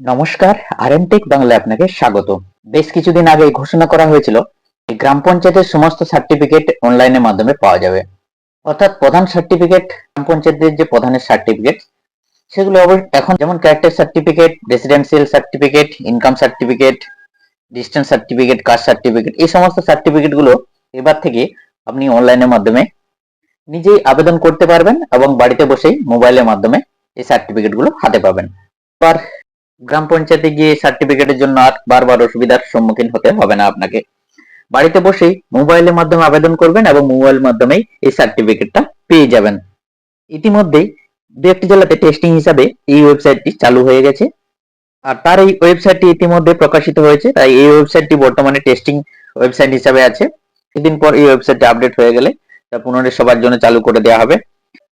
নমস্কার আরএমটেক বাংলায় আপনাকে স্বাগত। বেশ কিছুদিন আগে ঘোষণা করা হয়েছিল গ্রাম পঞ্চায়েতের সমস্ত সার্টিফিকেট অনলাইনের মাধ্যমে পাওয়া যাবে। অর্থাৎ প্রধান সার্টিফিকেট গ্রাম পঞ্চায়েতের যে প্রধানের সার্টিফিকেট সেগুলো এখন যেমন character certificate residential certificate income certificate distance certificate caste certificate এই সমস্ত সার্টিফিকেটগুলো এবার থেকে আপনি অনলাইনের মাধ্যমে নিজেই আবেদন করতে পারবেন এবং বাড়িতে বসেই মোবাইলের মাধ্যমে এই সার্টিফিকেটগুলো হাতে পাবেন। এবার গ্রাম পঞ্চায়েতে গিয়ে সার্টিফিকেটের জন্য আর বারবার অসুবিধার সম্মুখীন হতে হবে না আপনাকে। বাড়িতে বসেই মোবাইলের মাধ্যমে আবেদন করবেন এবং মোবাইলের মাধ্যমেই এই সার্টিফিকেটটা পেয়ে যাবেন। ইতিমধ্যেই দু একটি জেলাতে টেস্টিং হিসাবে এই ওয়েবসাইটটি চালু হয়ে গেছে। আর তার এই ওয়েবসাইটটি ইতিমধ্যে প্রকাশিত হয়েছে, তাই এই ওয়েবসাইটটি বর্তমানে টেস্টিং ওয়েবসাইট হিসাবে আছে। কিছুদিন পর এই ওয়েবসাইটটি আপডেট হয়ে গেলে তা পুনরায় সবার জন্য চালু করে দেওয়া হবে।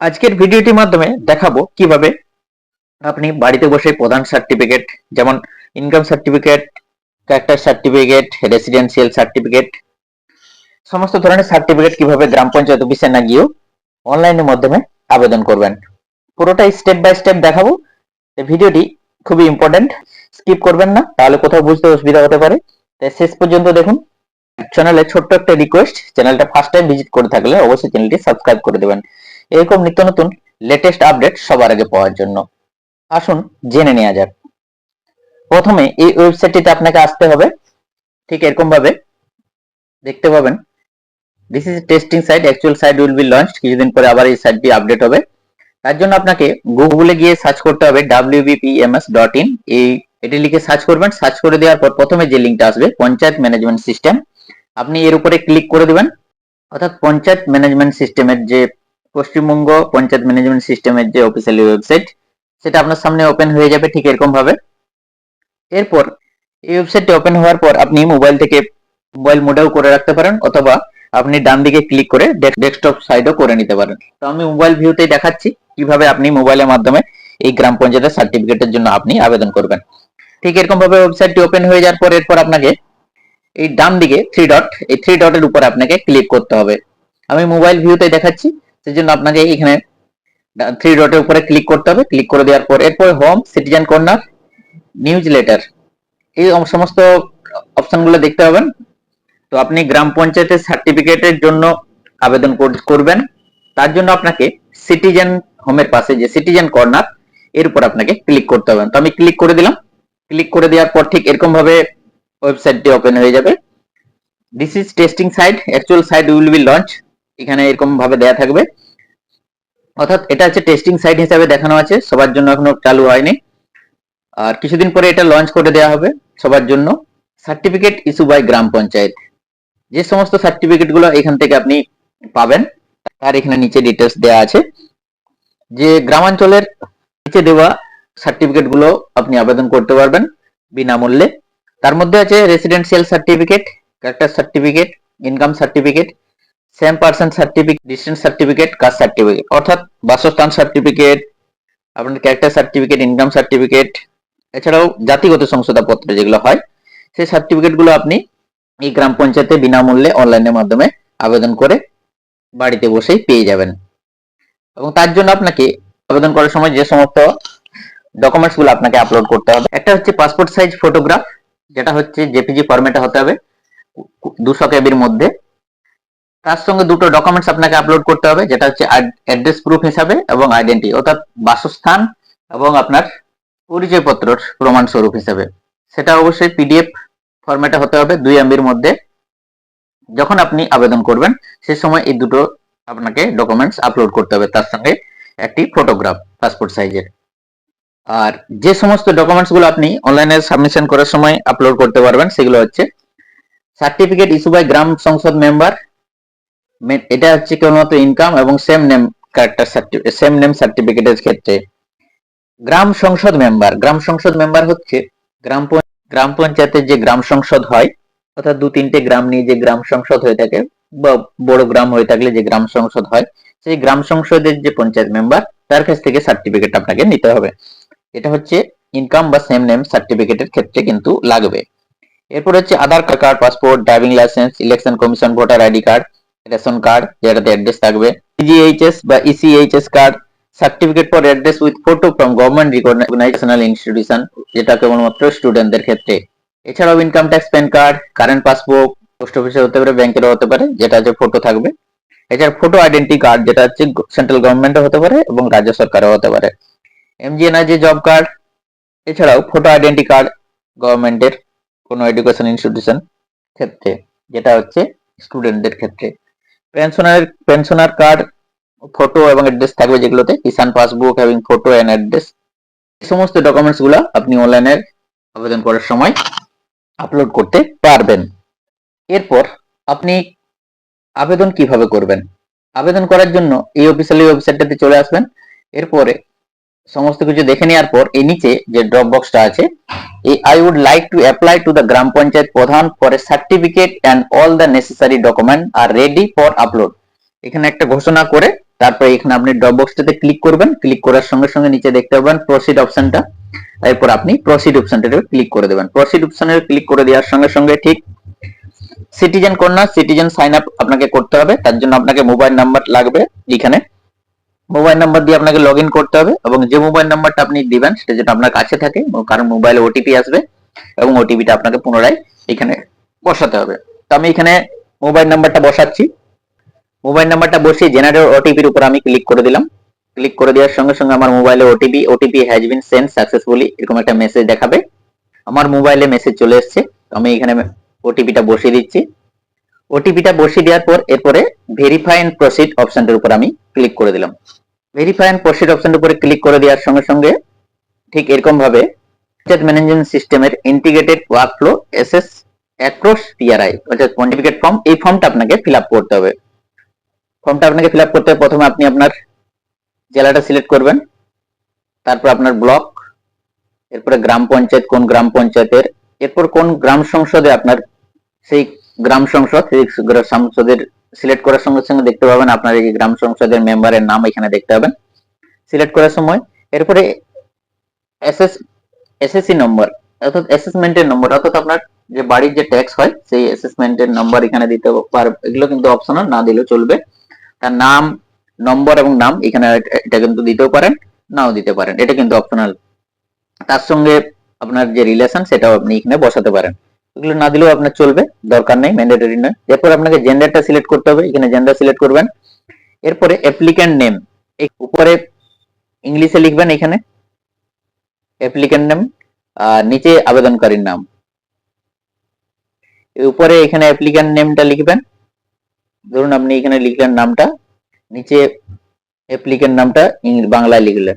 আজকের ভিডিওটির মাধ্যমে দেখাবো কীভাবে আপনি বাড়িতে বসে প্রধান সার্টিফিকেট যেমন income certificate character certificate residential certificate সমস্ত ধরনের সার্টিফিকেট কীভাবে গ্রাম পঞ্চায়েত অফিসে না গিয়েও অনলাইনের মাধ্যমে আবেদন করবেন। পুরোটাই স্টেপ বাই স্টেপ দেখাবো। ভিডিওটি খুবই ইম্পর্টেন্ট স্কিপ করবেন না, তাহলে কোথাও বুঝতে অসুবিধা হতে পারে। তাই শেষ পর্যন্ত দেখুন। চ্যানেলে ছোট্ট একটা রিকোয়েস্ট চ্যানেলটা ফার্স্ট টাইম ভিজিট করে থাকলে অবশ্যই চ্যানেলটি সাবস্ক্রাইব করে দেবেন। এরকম নিত্য নতুন লেটেস্ট আপডেট সবার আগে পাওয়ার জন্য। আসুন জেনে নেওয়া যাক। প্রথমে এই ওয়েবসাইটটিতে আপনাকে আসতে হবে। ঠিক এরকম ভাবে দেখতে পাবেন। This is testing site actual site will be launch কিছুদিন পরে আবার এই সাইটটি আপডেট হবে। তার জন্য আপনাকে গুগলে গিয়ে সার্চ করতে হবে wbpms ডট ইন এই এটি লিখে সার্চ করবেন। সার্চ করে দেওয়ার পর প্রথমে যে লিঙ্কটা আসবে, পঞ্চায়েত ম্যানেজমেন্ট সিস্টেম আপনি এর উপরে ক্লিক করে দিবেন। অর্থাৎ পঞ্চায়েত ম্যানেজমেন্ট সিস্টেমের যে পশ্চিমবঙ্গ পঞ্চায়েত ম্যানেজমেন্ট সিস্টেমের যে অফিসিয়ালি ওয়েবসাইট সেটা আপনার সামনে ওপেন হয়ে যাবে ঠিক এরকম ভাবে। এরপর এই ওয়েবসাইটটি ওপেন হওয়ার পর আপনি মোবাইল থেকে মোবাইল মোডেও করে রাখতে পারেন অথবা আপনি ডান দিকে ক্লিক করে ডেস্কটপ সাইডও করে নিতে পারেন। তো আমি মোবাইল ভিউতেই দেখাচ্ছি কীভাবে আপনি মোবাইলের মাধ্যমে এই গ্রাম পঞ্চায়েতের সার্টিফিকেটের জন্য আপনি আবেদন করবেন। ঠিক এরকম ভাবে ওয়েবসাইটটি ওপেন হয়ে যাওয়ার পর এরপর আপনাকে এই ডান দিকে থ্রি ডট এই থ্রি ডটের উপর আপনাকে ক্লিক করতে হবে। আমি মোবাইল ভিউতে দেখাচ্ছি, সেজন্য আপনাকে এখানে থ্রি ডটের উপরে ক্লিক করতে হবে। ক্লিক করে দেওয়ার পর এরপর home citizen corner newsletter এই সমস্ত অপশনগুলো দেখতে পাবেন। তো আপনি গ্রাম পঞ্চায়েতের সার্টিফিকেটের জন্য আবেদন কর- করবেন। তার জন্য আপনাকে সিটিজেন হোমের পাশে যে সিটিজেন কর্নার এর উপর আপনাকে ক্লিক করতে হবে। তো আমি ক্লিক করে দিলাম। ক্লিক করে দেওয়ার পর ঠিক এরকম ভাবে ওয়েবসাইটটি ওপেন হয়ে যাবে। This is testing site actual site will be launch এখানে এরকম ভাবে দেয়া থাকবে। অর্থাৎ এটা হচ্ছে টেস্টিং সাইট হিসাবে দেখানো আছে, সবার জন্য এখনও চালু হয়নি। আর কিছুদিন পরে এটা লঞ্চ করে দেওয়া হবে সবার জন্য। Certificate issue by gram panchayat. যে সমস্ত সার্টিফিকেটগুলো এখান থেকে আপনি পাবেন, তার এখানে নিচে ডিটেলস দেওয়া আছে। যে গ্রামাঞ্চলের নিচে দেওয়া সার্টিফিকেটগুলো আপনি আবেদন করতে পারবেন বিনামূল্যে। তার মধ্যে আছে residential certificate character certificate income certificate same person certificate distance certificate caste certificate অর্থাৎ বাসস্থান সার্টিফিকেট আপনার ক্যারেক্টার সার্টিফিকেট ইনকাম সার্টিফিকেট এছাড়াও জাতিগত শংসাপত্র যেগুলো হয়, সেই সার্টিফিকেটগুলো আপনি এই গ্রাম পঞ্চায়েতে বিনামূল্যে অনলাইনের মাধ্যমে আবেদন করে বাড়িতে বসেই পেয়ে যাবেন। এবং তার জন্য আপনাকে আবেদন করার সময় যে সমস্ত ডকুমেন্টসগুলো আপনাকে আপলোড করতে হবে, একটা হচ্ছে পাসপোর্ট সাইজ ফটোগ্রাফ যেটা হচ্ছে জেপিজি ফরম্যাটে হতে হবে দুশো কেবির মধ্যে। তার সঙ্গে দুটো ডকুমেন্টস আপনাকে আপলোড করতে হবে, যেটা হচ্ছে অ্যাড্রেস প্রুফ হিসাবে এবং আইডেন্টি অর্থাৎ বাসস্থান এবং আপনার পরিচয়পত্র প্রমাণ স্বরূপ হিসাবে। সেটা অবশ্যই পিডিএফ ফরম্যাটে হতে হবে, দুই এমবির মধ্যে। যখন আপনি আবেদন করবেন, সে সময় এই দুটো আপনাকে ডকুমেন্টস আপলোড করতে হবে, তার সঙ্গে একটি ফটোগ্রাফ পাসপোর্ট সাইজের আর যে সমস্ত ডকুমেন্টসগুলো আপনি অনলাইনে সাবমিশন করার সময় আপলোড করতে পারবেন, সেগুলো হচ্ছে সার্টিফিকেট ইস্যু বাই গ্রাম সংসদ মেম্বার এটা হচ্ছে কেবলমাত্র ইনকাম এবং same name character same name সার্টিফিকেটের ক্ষেত্রে। গ্রাম সংসদ মেম্বার গ্রাম সংসদ মেম্বার হচ্ছে গ্রাম গ্রাম পঞ্চায়েতের যে গ্রাম সংসদ হয়, অর্থাৎ দু তিনটে গ্রাম নিয়ে যে গ্রাম সংসদ হয়ে থাকে বা বড় গ্রাম হয়ে থাকলে যে গ্রাম সংসদ হয়, সেই গ্রাম সংসদের যে পঞ্চায়েত মেম্বার তার কাছ থেকে সার্টিফিকেট আপনাকে নিতে হবে। এটা হচ্ছে ইনকাম বা সেম নেম সার্টিফিকেটের ক্ষেত্রে কিন্তু লাগবে। এরপর হচ্ছে Aadhaar card passport driving licence election commission voter ID card ration card, যেটাতে অ্যাড্রেস থাকবে ইজিএইচএস বা ECHS card certificate for address with photo from government recognizational institution যেটা কেবলমাত্র স্টুডেন্টদের ক্ষেত্রে। এছাড়াও income tax PAN card current passbook post অফিসে হতে পারে ব্যাংকেরও হতে পারে, যেটা হচ্ছে ফটো থাকবে। এছাড়া ফটো আইডেন্টি কার্ড যেটা হচ্ছে সেন্ট্রাল গভর্নমেন্টও হতে পারে এবং রাজ্য সরকারও হতে পারে। এমজিএনআইজি জব কার্ড এছাড়াও ফটো আইডেন্টি কার্ড গভর্নমেন্টের কোনো এডুকেশন ইনস্টিটিউশন ক্ষেত্রে, যেটা হচ্ছে স্টুডেন্টদের ক্ষেত্রে। পেনশনার পেনশনার কার্ড ফটো এবং অ্যাড্রেস থাকবে যেগুলোতে কিষান পাসবুক এবং ফটো অ্যান্ড অ্যাড্রেস এই সমস্ত ডকুমেন্টসগুলো আপনি অনলাইনে আবেদন করার সময় আপলোড করতে পারবেন। এরপর আপনি আবেদন কীভাবে করবেন? আবেদন করার জন্য এই অফিসিয়ালি ওয়েবসাইটটাতে চলে আসবেন। এরপরে সমস্ত কিছু দেখে নেওয়ার পর এই নিচে যে ড্রপ বক্সটা আছে, এই I would like to apply to the gram panchayat pradhan for a certificate and all the necessary document are ready for upload এখানে একটা ঘোষণা করে তারপরে এখানে আপনি ড্রপ বক্সটাতে ক্লিক করবেন ক্লিক করার সঙ্গে সঙ্গে নিচে দেখতে পাবেন প্রসিড অপশনটা এরপর আপনি প্রসিড অপশনটাতে ক্লিক করে দেবেন। প্রসিড অপশনে ক্লিক করে দেওয়ার সঙ্গে সঙ্গে ঠিক সিটিজেন কন্যা সিটিজেন সাইন আপ আপনাকে করতে হবে, তার জন্য আপনাকে মোবাইল নাম্বার লাগবে এখানে। মোবাইল নাম্বার দিয়ে আপনাকে লগ করতে হবে এবং যে মোবাইল নাম্বারটা আপনি দিবেন সেটা যেটা আপনার কাছে থাকে কারণ মোবাইলে ওটিপি আসবে এবং ওটিপিটা আপনাকে পুনরায় এখানে বসাতে হবে। তো আমি এখানে মোবাইল নাম্বারটা বসাচ্ছি। মোবাইল নাম্বারটা বসিয়ে জেনারেট ওটিপির উপর আমি ক্লিক করে দিলাম। ক্লিক করে দেওয়ার সঙ্গে সঙ্গে আমার মোবাইলে OTP OTP has been send successfully এরকম একটা মেসেজ দেখাবে। আমার মোবাইলে মেসেজ চলে এসেছে। আমি এখানে ওটিপিটা বসিয়ে দিচ্ছি। ওটিপিটা বসিয়ে দেওয়ার পর এরপরে ভেরিফাই এন্ড প্রসিড অপশনটার উপর আমি ক্লিক করে দিলাম। ভেরিফাই এন্ড প্রসিড অপশনটার উপরে ক্লিক করে দেওয়ার সঙ্গে সঙ্গে ঠিক এরকম ভাবে পঞ্চায়েত ম্যানেজমেন্ট সিস্টেমের integrated workflow SS across PRI অর্থাৎ সার্টিফিকেট ফর্ম এই ফর্মটা আপনাকে ফিল আপ করতে হবে। ফর্মটা আপনাকে ফিল আপ করতে হবে, প্রথমে আপনি আপনার জেলাটা সিলেক্ট করবেন, তারপর আপনার ব্লক এরপরে গ্রাম পঞ্চায়েত, কোন গ্রাম পঞ্চায়েতের, এরপর কোন গ্রাম সংসদে আপনার সেই গ্রাম সংসদ সংসদের সিলেক্ট করার সঙ্গে সঙ্গে দেখতে পাবেন আপনার এই গ্রাম সংসদের মেম্বারের নাম এখানে দেখতে পাবেন। সিলেক্ট করার সময়, এরপরে এসএস এসএসসি নম্বর অর্থাৎ অ্যাসেসমেন্টের নম্বর অর্থাৎ আপনার যে বাড়ির যে ট্যাক্স হয়, সেই অ্যাসেসমেন্টের নম্বর এখানে দিতে পারবে এগুলো কিন্তু অপশনাল না দিলেও চলবে। তার নাম নম্বর এবং নাম এখানে এটা কিন্তু দিতেও পারেন, নাও দিতে পারেন। এটা কিন্তু অপশনাল তার সঙ্গে আপনার যে রিলেশন সেটাও আপনি এখানে বসাতে পারেন। এগুলো না দিলেও আপনার চলবে, দরকার নেই ম্যান্ডেটরি নয়। এরপর আপনাকে জেন্ডারটা সিলেক্ট করতে হবে, এখানে জেন্ডার সিলেক্ট করবেন। এরপরে অ্যাপ্লিক্যান্ট নেম এই উপরে ইংলিশে লিখবেন এখানে অ্যাপ্লিক্যান্ট নেম আর নিচে আবেদনকারীর নাম। উপরে এখানে অ্যাপ্লিক্যান্ট নেমটা লিখবেন। ধরুন আপনি এখানে লিখলেন নামটা, নিচে অ্যাপ্লিক্যান্ট নামটা বাংলায় লিখলেন।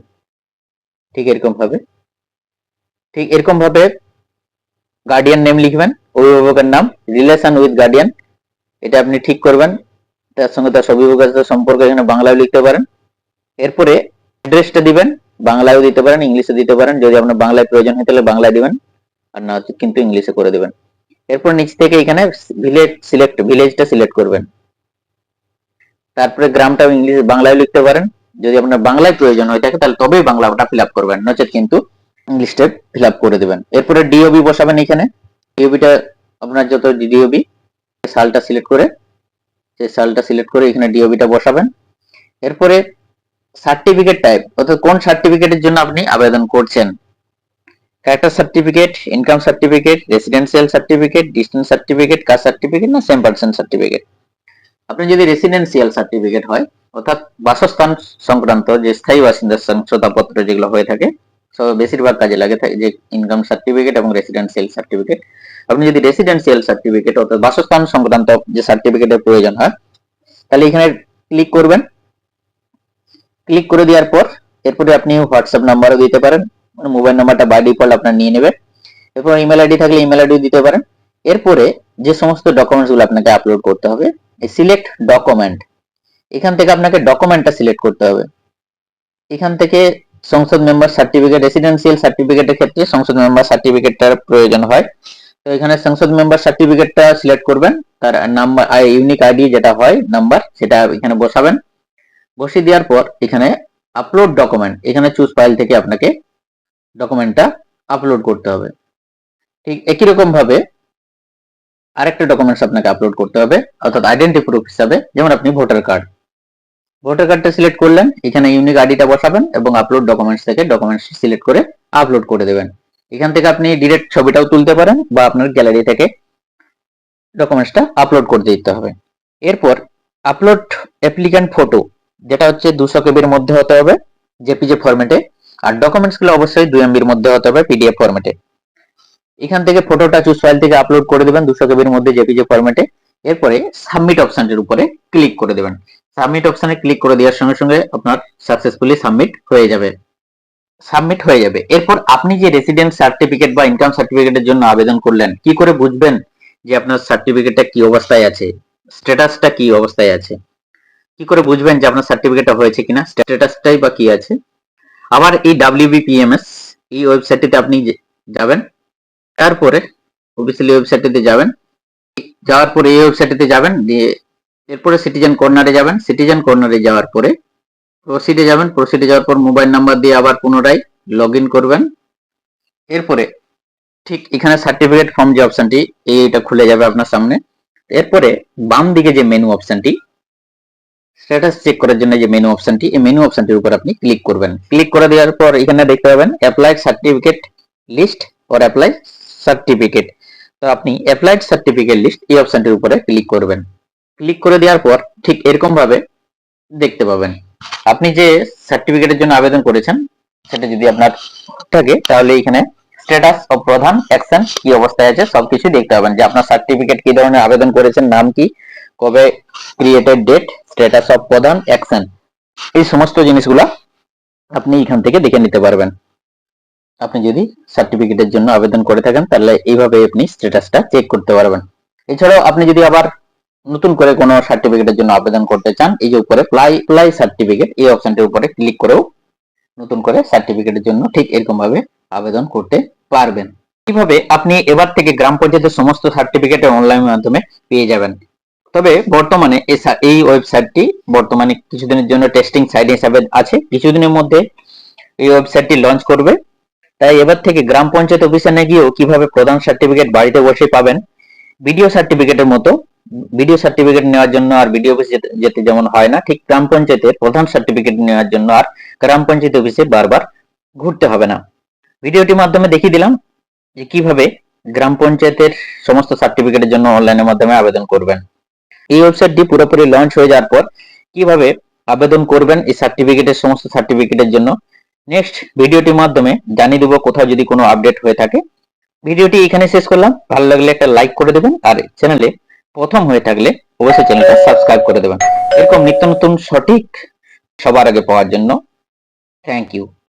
ঠিক এরকম ভাবে ঠিক এরকম ভাবে গার্ডিয়ান নেম লিখবেন, অভিভাবকের নাম রিলেশন উইথ গার্ডিয়ান এটা আপনি ঠিক করবেন। তার সঙ্গে তার অভিভাবকের সম্পর্কে এখানে বাংলায় লিখতে পারেন। এরপরে অ্যাড্রেসটা দিবেন, বাংলায়ও দিতে পারেন, ইংলিশে দিতে পারেন। যদি আপনার বাংলায় প্রয়োজন হয় তাহলে বাংলায় দিবেন, আর না কিন্তু ইংলিশে করে দিবেন। এরপর নিচ থেকে এখানে ভিলেজ সিলেক্ট ভিলেজটা সিলেক্ট করবেন। তারপরে গ্রামটা ইংলিশ বাংলায় লিখতে পারেন। যদি আপনার বাংলায় প্রয়োজন হয়ে থাকে তাহলে তবেই বাংলাটা ফিল আপ করবেন। নচেত কিন্তু ইংলিশটা ফিল আপ করে দেবেন। এরপরে ডিওবি বসাবেন এখানে। ডিওবিটা আপনার যত ডিওবি সালটা সিলেক্ট করে সেই সালটা সিলেক্ট করে এখানে ডিওবিটা বসাবেন। এরপরে সার্টিফিকেট টাইপ অর্থাৎ কোন সার্টিফিকেটের জন্য আপনি আবেদন করছেন? Character certificate income certificate residential certificate distance certificate caste certificate না সেম পার্সন সার্টিফিকেট আপনি যদি রেসিডেন্সিয়াল সার্টিফিকেট হয়, অর্থাৎ বাসস্থান সংক্রান্ত যে স্থায়ী বাসিন্দার শংসাপত্র যেগুলো হয়ে থাকে সব বেশিরভাগ কাজে লাগে যে ইনকাম সার্টিফিকেট এবং রেসিডেন্সিয়াল সার্টিফিকেট আপনি যদি রেসিডেন্সিয়াল সার্টিফিকেট অর্থাৎ বাসস্থান সংক্রান্ত যে সার্টিফিকেটের প্রয়োজন হয়, তাহলে এখানে ক্লিক করবেন। ক্লিক করে দেওয়ার পর, এরপরে আপনি হোয়াটসঅ্যাপ নাম্বারও দিতে পারেন। মোবাইল নাম্বারটা বাই ডিফল্ট আপনার নিয়ে নেবেন এরপর ইমেল আইডি থাকলে ইমেল আইডি দিতে পারেন। এরপরে যে সমস্ত ডকুমেন্টসগুলো আপনাকে আপলোড করতে হবে সিলেক্ট ডকুমেন্ট এখান থেকে আপনাকে ডকুমেন্টটা সিলেক্ট করতে হবে। এখান থেকে সংসদ মেম্বার সার্টিফিকেট রেসিডেন্সিয়াল সার্টিফিকেটের ক্ষেত্রে সংসদ মেম্বার সার্টিফিকেটটার প্রয়োজন হয়। তো এখানে সংসদ মেম্বার সার্টিফিকেটটা সিলেক্ট করবেন। তার নাম্বার ইউনিক আইডি যেটা হয় নাম্বার সেটা এখানে বসাবেন। বসিয়ে দেওয়ার পর এখানে আপলোড ডকুমেন্ট এখানে চুজ ফাইল থেকে আপনাকে ডকুমেন্টটা আপলোড করতে হবে। ঠিক একই রকম ভাবে আরেকটা ডকুমেন্টস আপনাকে আপলোড করতে হবে, অর্থাৎ আইডেন্টি প্রুফ হিসাবে, যেমন আপনি ভোটার কার্ড ভোটার কার্ডটা সিলেক্ট করলেন, এখানে ইউনিক আইডিটা বসাবেন এবং আপলোড ডকুমেন্টস থেকে ডকুমেন্টস সিলেক্ট করে আপলোড করে দেবেন। এখান থেকে আপনি ডিরেক্ট ছবিটাও তুলতে পারেন বা আপনার গ্যালারি থেকে ডকুমেন্টসটা আপলোড করে দিতে হবে। এরপর আপলোড অ্যাপ্লিক্যান্ট ফটো যেটা হচ্ছে দুশো কেবির মধ্যে হতে হবে জেপিজে ফরম্যাটে আর ডকুমেন্টসগুলো অবশ্যই দুই এমবির মধ্যে হতে হবে পিডিএফ ফরম্যাটে এখান থেকে ফটোটা চুজ ফাইল থেকে আপলোড করে দেবেন দুশো কেবির মধ্যে জেপিজে ফরম্যাটে এরপরে সাবমিট অপশনটির উপরে ক্লিক করে দেবেন। সাবমিট অপশনে ক্লিক করে দেওয়ার সঙ্গে সঙ্গে আপনার সাকসেসফুলি সাবমিট হয়ে যাবে। সাবমিট হয়ে যাবে। এরপর আপনি যে রেসিডেন্ট সার্টিফিকেট বা ইনকাম সার্টিফিকেটের জন্য আবেদন করলেন, কি করে বুঝবেন যে আপনার সার্টিফিকেটটা কি অবস্থায় আছে? স্ট্যাটাসটা কি অবস্থায় আছে? কি করে বুঝবেন যে আপনার সার্টিফিকেটটা হয়েছে কিনা? স্ট্যাটাসটাই বা কি আছে? আবার এই ডাব্লিউবিপিএমএস এই ওয়েবসাইটটিতে আপনি যাবেন, তারপরে অফিসিয়ালি ওয়েবসাইটটিতে যাবেন যাওয়ার পরে এই ওয়েবসাইটটিতে যাবেন, দিয়ে এরপরে সিটিজেন কর্নারে যাবেন। সিটিজেন কর্নারে যাওয়ার পরে প্রসিডে যাবেন। প্রসিডে যাওয়ার পর মোবাইল নাম্বার দিয়ে আবার পুনরায় লগ করবেন। এরপরে ঠিক এখানে সার্টিফিকেট ফর্ম যে অপশনটি এইটা খুলে যাবে আপনার সামনে। এরপরে বাম দিকে যে মেনু অপশনটি স্ট্যাটাস চেক করার জন্য যে মেনু অপশনটি এই মেনু অপশনটির উপর আপনি ক্লিক করবেন। ক্লিক করে দেওয়ার পর এখানে দেখতে পাবেন applied certificate list or apply certificate তো আপনি অ্যাপ্লাইড সার্টিফিকেট লিস্ট এই অপশনটির উপরে ক্লিক করবেন। ক্লিক করে দেওয়ার পর ঠিক এরকম ভাবে দেখতে পাবেন। আপনি যে সার্টিফিকেটের জন্য আবেদন করেছেন, সেটা যদি আপনার থাকে, তাহলে এখানে স্ট্যাটাস ও প্রধান অ্যাকশন কি অবস্থায় আছে, সবকিছু দেখতে পাবেন। যে আপনার সার্টিফিকেট কি ধরনের আবেদন করেছেন, নাম কি, কবে created date status of pradhan action এই সমস্ত জিনিসগুলো আপনি এখান থেকে দেখে নিতে পারবেন। আপনি যদি সার্টিফিকেটের জন্য আবেদন করে থাকেন, তাহলে এইভাবে আপনি স্ট্যাটাসটা চেক করতে পারবেন। এছাড়াও আপনি যদি আবার নতুন করে কোনো সার্টিফিকেটের জন্য আবেদন করতে চান, এই যে উপরে প্লাই প্লাই সার্টিফিকেট এই অপশনটির উপরে ক্লিক করেও নতুন করে সার্টিফিকেটের জন্য ঠিক এরকম ভাবে আবেদন করতে পারবেন। কীভাবে আপনি এবার থেকে গ্রাম পঞ্চায়েতের সমস্ত সার্টিফিকেট অনলাইন মাধ্যমে পেয়ে যাবেন। তবে বর্তমানে এই এই ওয়েবসাইটটি বর্তমানে কিছুদিনের জন্য টেস্টিং সাইট হিসাবে আছে। কিছুদিনের মধ্যে এই ওয়েবসাইটটি লঞ্চ করবে। তাই এবার থেকে গ্রাম পঞ্চায়েত অফিসে না গিয়েও কীভাবে প্রধান সার্টিফিকেট বাড়িতে বসে পাবেন ভিডিও সার্টিফিকেটের মতো ভিডিও সার্টিফিকেট নেওয়ার জন্য আর ভিডিও অফিসে যেতে- যেমন হয় না, ঠিক গ্রাম পঞ্চায়েতের প্রধান সার্টিফিকেট নেওয়ার জন্য আর গ্রাম পঞ্চায়েত অফিসে বারবার ঘুরতে হবে না। ভিডিওটির মাধ্যমে দেখিয়ে দিলাম যে কীভাবে গ্রাম পঞ্চায়েতের সমস্ত সার্টিফিকেটের জন্য অনলাইনের মাধ্যমে আবেদন করবেন। এই ওয়েবসাইটটি পুরোপুরি লঞ্চ হয়ে যাওয়ার পর কীভাবে আবেদন করবেন এই সার্টিফিকেটের সমস্ত সার্টিফিকেটের জন্য নেক্সট ভিডিওটির মাধ্যমে জানিয়ে দেবো কোথাও যদি কোনো আপডেট হয়ে থাকে। ভিডিওটি এখানে শেষ করলাম। ভালো লাগলে একটা লাইক করে দেবেন আর চ্যানেলে প্রথম হয়ে থাকলে অবশ্যই চ্যানেলটা সাবস্ক্রাইব করে দেবেন। এরকম নিত্য নতুন সঠিক সবার আগে পাওয়ার জন্য থ্যাংক ইউ